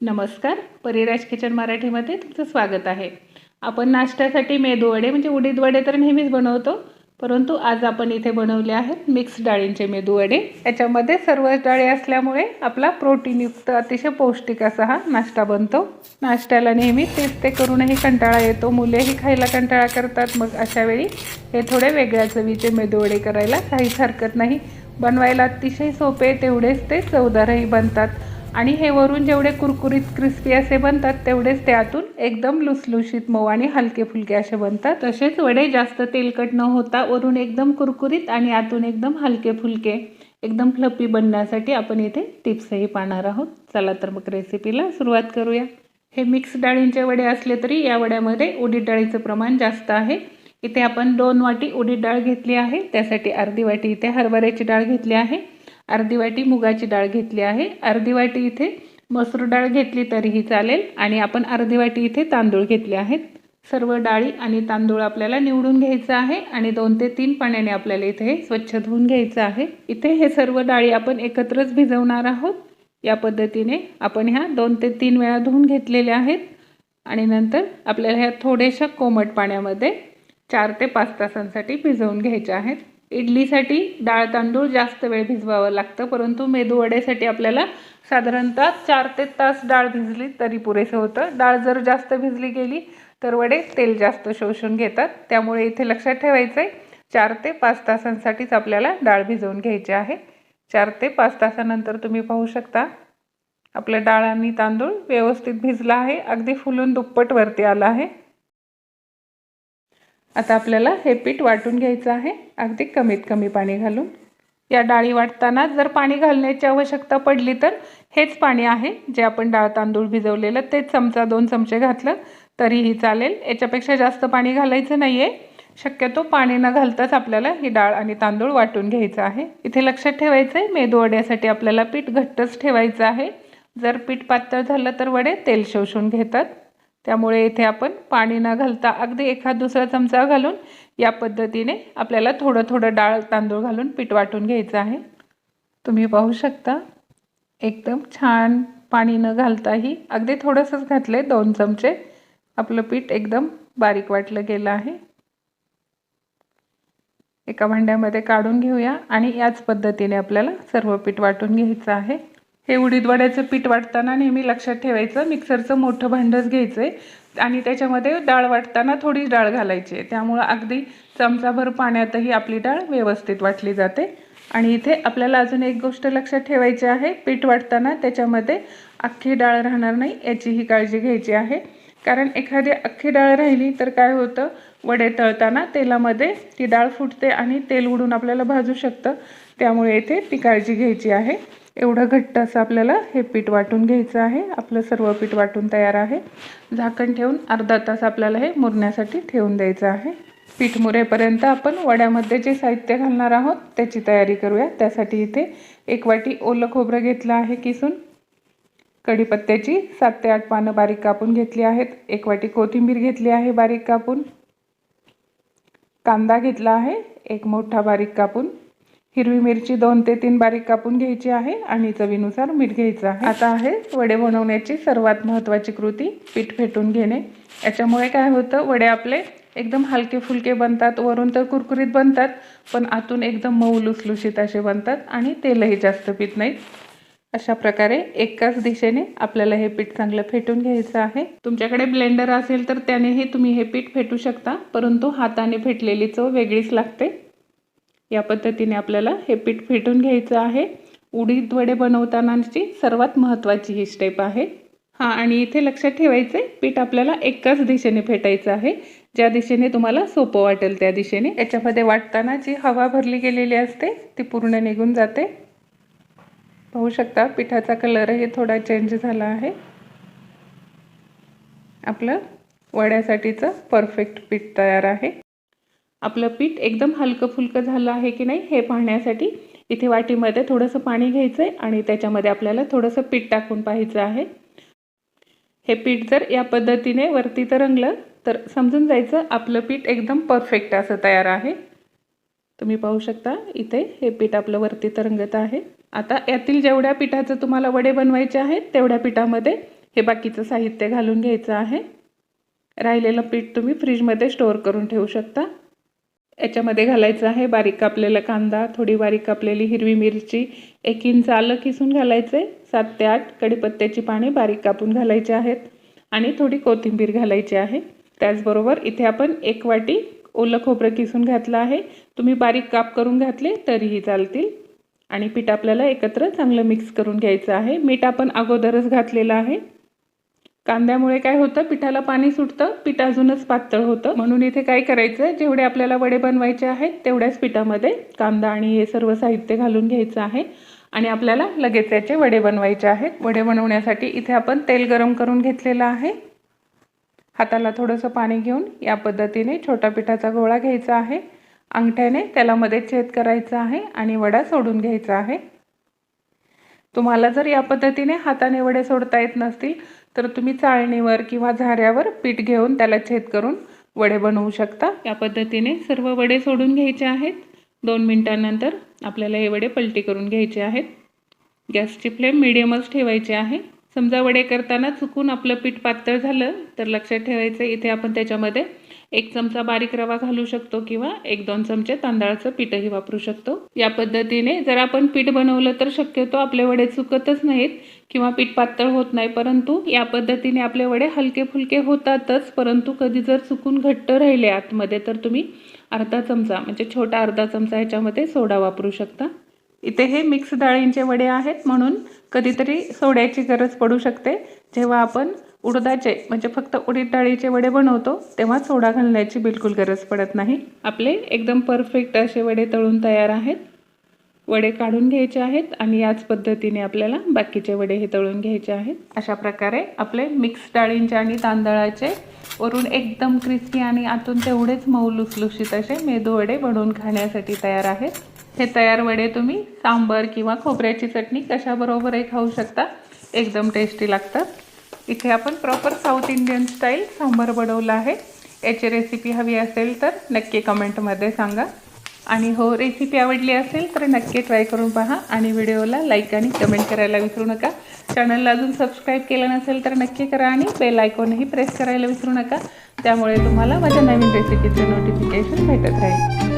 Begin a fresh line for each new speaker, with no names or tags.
नमस्कार. परिराज किचन मराठीमध्ये तुमचं स्वागत आहे. आपण नाश्त्यासाठी मेदूवडे म्हणजे उडीद वडे तर नेहमीच बनवतो परंतु आज आपण इथे बनवले आहेत मिक्स डाळींचे मेदूवडे. याच्यामध्ये सर्वच डाळी असल्यामुळे आपला प्रोटीनयुक्त अतिशय पौष्टिक असा हा नाश्ता बनतो. नाश्त्याला नेहमी तेच ते करूनही कंटाळा येतो. मुलेही खायला कंटाळा करतात. मग अशा वेळी हे थोडे वेगळ्या चवीचे मेदूवडे करायला काहीच हरकत नाही. बनवायला अतिशय सोपे तेवढेच ते चवदारही बनतात. आणि हे वरून जेवढे कुरकुरीत क्रिस्पी असे बनतात तेवढेच त्यातून एकदम लुसलुशीत मऊ आणि हलके फुलके असे बनतात. तसेच वडे जास्त तेलकट न होता वरून एकदम कुरकुरीत आणि आतून एकदम हलके फुलके एकदम फ्लपी बनण्यासाठी आपण इथे टिप्सही पाहणार आहोत. चला तर मग रेसिपीला सुरुवात करूया. हे मिक्स डाळींचे वडे असले तरी या वड्यामध्ये उडीद डाळीचं प्रमाण जास्त आहे. इथे आपण दोन वाटी उडीद डाळ घेतली आहे. त्यासाठी अर्धी वाटी इथे हरभऱ्याची डाळ घेतली आहे. अर्धी वाटी मुगाची डाळ घेतली आहे. अर्धी वाटी इथे मसूर डाळ घेतली तरीही चालेल. आणि आपण अर्धी वाटी इथे तांदूळ घेतले आहेत. सर्व डाळी आणि तांदूळ आपल्याला निवडून घ्यायचं आहे. आणि दोन ते तीन पाण्याने आपल्याला इथे हे स्वच्छ धुवून घ्यायचं आहे. इथे हे सर्व डाळी आपण एकत्रच भिजवणार आहोत. या पद्धतीने आपण ह्या दोन ते तीन वेळा धुवून घेतलेल्या आहेत. आणि नंतर आपल्याला ह्या थोड्याशा कोमट पाण्यामध्ये चार ते पाच तासांसाठी भिजवून घ्यायच्या आहेत. इडलीसाठी डाळ तांदूळ जास्त वेळ भिजवावं लागतं परंतु मेदूवड्यासाठी आपल्याला साधारणतः चार ते तास डाळ भिजली तरी पुरेसं होतं. डाळ जर जास्त भिजली गेली तर वडे तेल जास्त शोषून घेतात. त्यामुळे इथे लक्षात ठेवायचं आहे चार ते पाच तासांसाठीच आपल्याला डाळ भिजवून घ्यायची आहे. चार ते पाच तासानंतर तुम्ही पाहू शकता आपलं डाळ आणि तांदूळ व्यवस्थित भिजला आहे. अगदी फुलून दुप्पट वरती आला आहे. आता आपल्याला हे पीठ वाटून घ्यायचं आहे. अगदी कमीत कमी पाणी घालून. या डाळी वाटताना जर पाणी घालण्याची आवश्यकता पडली तर हेच पाणी आहे. जे आपण डाळ तांदूळ भिजवलेलं तेच चमचा दोन चमचे घातलं तरीही चालेल. याच्यापेक्षा जास्त पाणी घालायचं नाही आहे शक्यतो पाणी न घालताच आपल्याला ही डाळ आणि तांदूळ वाटून घ्यायचं आहे. इथे लक्षात ठेवायचं आहे मेदू वड्यासाठी आपल्याला पीठ घट्टच ठेवायचं आहे. जर पीठ पातळ झालं तर वडे तेल शोषून घेतात. त्यामुळे इथे आपण पाणी न घालता अगदी एखाद दुसरा चमचा घालून या पद्धतीने आपल्याला थोडं थोडं डाळ तांदूळ घालून पीठ वाटून घ्यायचं आहे. तुम्ही पाहू शकता एकदम छान पाणी न घालताही अगदी थोडंसंच घातलं आहे दोन चमचे आपलं पीठ एकदम बारीक वाटलं गेलं आहे. एका भांड्यामध्ये काढून घेऊया आणि याच पद्धतीने आपल्याला सर्व पीठ वाटून घ्यायचं आहे. हे उडीदवड्याचं पीठ वाटताना नेहमी लक्षात ठेवायचं. मिक्सरचं मोठं भांडंच घ्यायचं आहे आणि त्याच्यामध्ये डाळ वाटताना थोडी डाळ घालायची आहे. त्यामुळं अगदी चमचाभर पाण्यातही आपली डाळ व्यवस्थित वाटली जाते. आणि इथे आपल्याला अजून एक गोष्ट लक्षात ठेवायची आहे. पीठ वाटताना त्याच्यामध्ये अख्खी डाळ राहणार नाही याचीही काळजी घ्यायची आहे. कारण एखादी अख्खी डाळ राहिली तर काय होतं? वडे तळताना तेलामध्ये ती डाळ फुटते आणि तेल उडून आपल्याला भाजू शकतं. त्यामुळे इथे ती काळजी घ्यायची आहे. एवढं घट्ट असं आपल्याला हे पीठ वाटून घ्यायचं आहे. आपलं सर्व पीठ वाटून तयार आहे. झाकण ठेवून अर्धा तास आपल्याला हे मुरण्यासाठी ठेवून द्यायचं आहे. पीठ मुरेपर्यंत आपण वड्यामध्ये जे साहित्य घालणार आहोत त्याची तयारी करूया. त्यासाठी इथे एक वाटी ओलं खोबरं घेतलं आहे किसून. कढीपत्त्याची सात ते आठ पानं बारीक कापून घेतली आहेत. एक वाटी कोथिंबीर घेतली आहे बारीक कापून. कांदा घेतला आहे. एक मोठा बारीक कापून. हिरवी मिरची दोन ते तीन बारीक कापून घ्यायची आहे आणि चवीनुसार मीठ घ्यायचं आहे. आता आहे वडे बनवण्याची सर्वात महत्त्वाची कृती पीठ फेटून घेणे. याच्यामुळे काय होतं वडे आपले एकदम हलके फुलके बनतात वरून तर कुरकुरीत बनतात पण आतून एकदम मऊ लुसलुशीत असे बनतात आणि तेलही जास्त पीत नाहीत. अशा प्रकारे एकाच दिशेने आपल्याला हे पीठ चांगलं फेटून घ्यायचं आहे. तुमच्याकडे ब्लेंडर असेल तर त्यानेही तुम्ही हे पीठ फेटू शकता परंतु हाताने फेटलेली चव वेगळीच लागते. या पद्धतीने आपल्याला हे पीठ फेटून घ्यायचं आहे. उडीद वडे बनवतानाची सर्वात महत्त्वाची ही स्टेप आहे. हां आणि इथे लक्षात ठेवायचं आहे पीठ आपल्याला एकाच दिशेने फेटायचं आहे. ज्या दिशेने तुम्हाला सोपं वाटेल त्या दिशेने. याच्यामध्ये वाटताना जी हवा भरली गेलेली असते ती पूर्ण निघून जाते. पाहू शकता पिठाचा कलरही थोडा चेंज झाला आहे. आपलं वड्यासाठीचं परफेक्ट पीठ तयार आहे. आपलं पीठ एकदम हलकं फुलकं झालं आहे की नाही हे पाहण्यासाठी इथे वाटीमध्ये थोडंसं पाणी घ्यायचं आहे आणि त्याच्यामध्ये आपल्याला थोडंसं पीठ टाकून पाहायचं आहे. हे पीठ जर या पद्धतीने वरती तरंगलं तर समजून जायचं आपलं पीठ एकदम परफेक्ट असं तयार आहे. तुम्ही पाहू शकता इथे हे पीठ आपलं वरती तरंगत आहे. आता यातील जेवढ्या पिठाचं तुम्हाला वडे बनवायचे आहेत तेवढ्या पिठामध्ये हे बाकीचं साहित्य घालून घ्यायचं आहे. राहिलेलं पीठ तुम्ही फ्रीजमध्ये स्टोअर करून ठेवू शकता. याच्यामध्ये घालायचं आहे. बारीक कापलेला कांदा थोडी बारीक कापलेली हिरवी मिरची एक इंच आलं किसून घालायचं. आहे सात ते आठ कडीपत्त्याची पाने बारीक कापून घालायची आहेत आणि थोडी कोथिंबीर घालायची आहे. त्याचबरोबर इथे आपण एक वाटी ओलं खोबरं किसून घातलं आहे. तुम्ही बारीक काप करून घातले तरीही चालतील. आणि पीठ आपल्याला एकत्र चांगलं मिक्स करून घ्यायचं आहे. मीठ आपण अगोदरच घातलेलं आहे. कांद्यामुळे काय होतं? पिठाला पाणी सुटतं पीठ अजूनच पातळ होतं. म्हणून इथे काय करायचं? जेवढे आपल्याला वडे बनवायचे आहेत तेवढ्याच पिठामध्ये कांदा आणि हे सर्व साहित्य घालून घ्यायचं आहे आणि आपल्याला लगेच याचे वडे बनवायचे आहेत. वडे बनवण्यासाठी इथे आपण तेल गरम करून घेतलेलं आहे. हाताला थोडंसं पाणी घेऊन या पद्धतीने छोटा पिठाचा गोळा घ्यायचा आहे. अंगठ्याने त्याला मध्ये छेद करायचा आहे आणि वडा सोडून घ्यायचा आहे. तुम्हाला जर या पद्धतीने हाताने वडे सोडता येत नसतील तर तुम्ही चाळणीवर किंवा झाऱ्यावर पीठ घेऊन त्याला छेद करून वडे बनवू शकता. या पद्धतीने सर्व वडे सोडून घ्यायचे आहेत. दोन मिनटांनंतर आपल्याला हे वडे पलटी करून घ्यायचे आहेत. गॅसची फ्लेम मिडियमच ठेवायची आहे. समजा वडे करताना चुकून आपलं पीठ पातळ झालं तर लक्षात ठेवायचं इथे आपण त्याच्यामध्ये एक चमचा बारीक रवा घालू शकतो किंवा एक दोन चमचे तांदळाचं पीठही वापरू शकतो. या पद्धतीने जर आपण पीठ बनवलं तर शक्यतो आपले वडे चुकतच नाहीत किंवा पीठ पातळ होत नाही परंतु या पद्धतीने आपले वडे हलके फुलके होतातच परंतु कधी जर चुकून घट्ट राहिले आतमध्ये तर तुम्ही अर्धा चमचा म्हणजे छोटा अर्धा चमचा ह्याच्यामध्ये सोडा वापरू शकता. इथे हे मिक्स डाळींचे वडे आहेत म्हणून कधीतरी सोड्याची गरज पडू शकते. जेव्हा आपण उडदाचे म्हणजे फक्त उडीद डाळीचे वडे बनवतो तेव्हा सोडा घालण्याची बिलकुल गरज पडत नाही. आपले एकदम परफेक्ट असे वडे तळून तयार आहेत. वडे काढून घ्यायचे आहेत आणि याच पद्धतीने आपल्याला बाकीचे वडे हे तळून घ्यायचे आहेत. अशा प्रकारे आपले मिक्स डाळींचे आणि तांदळाचे वरून एकदम क्रिस्पी आणि आतून तेवढेच मऊ लुसलुशीत असे मेदू वडे बनवून खाण्यासाठी तयार आहेत. हे तयार वडे तुम्ही सांबर किंवा खोबऱ्याची चटणी कशाबरोबरही खाऊ शकता. एकदम टेस्टी लागतात. इथे आपण proper south Indian style sambar बनवलं आहे. याची रेसिपी हवी असेल तर नक्की कमेंटमध्ये सांगा. आणि हो रेसिपी आवडली असेल तर नक्की ट्राय करून पहा आणि व्हिडिओला लाईक आणि कमेंट करायला विसरू नका. चॅनलला अजून सबस्क्राईब केलं नसेल तर नक्की करा आणि बेल आयकॉनही प्रेस करायला विसरू नका. त्यामुळे तुम्हाला माझ्या नवीन रेसिपीचं नोटिफिकेशन भेटत राहील.